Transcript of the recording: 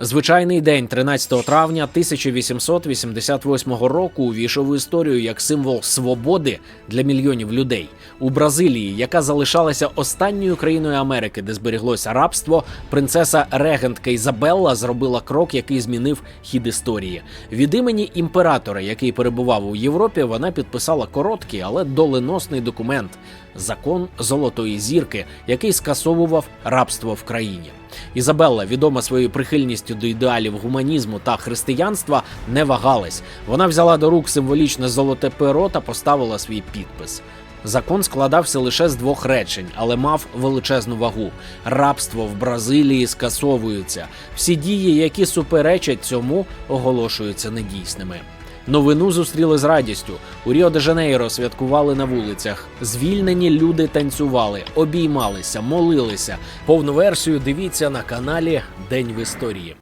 Звичайний день 13 травня 1888 року увійшов в історію як символ свободи для мільйонів людей. У Бразилії, яка залишалася останньою країною Америки, де зберіглося рабство, принцеса регентка Ізабелла зробила крок, який змінив хід історії. Від імені імператора, який перебував у Європі, вона підписала короткий, але доленосний документ закон Золотої зірки, який скасовував рабство в країні. Ізабелла, відома своєю прихильністю до ідеалів гуманізму та християнства, не вагалась. Вона взяла до рук символічне золоте перо та поставила свій підпис. Закон складався лише з двох речень, але мав величезну вагу. Рабство в Бразилії скасовується. Всі дії, які суперечать цьому, оголошуються недійсними. Новину зустріли з радістю. У Ріо де Жанейро святкували на вулицях. Звільнені люди танцювали, обіймалися, молилися. Повну версію дивіться на каналі День в історії.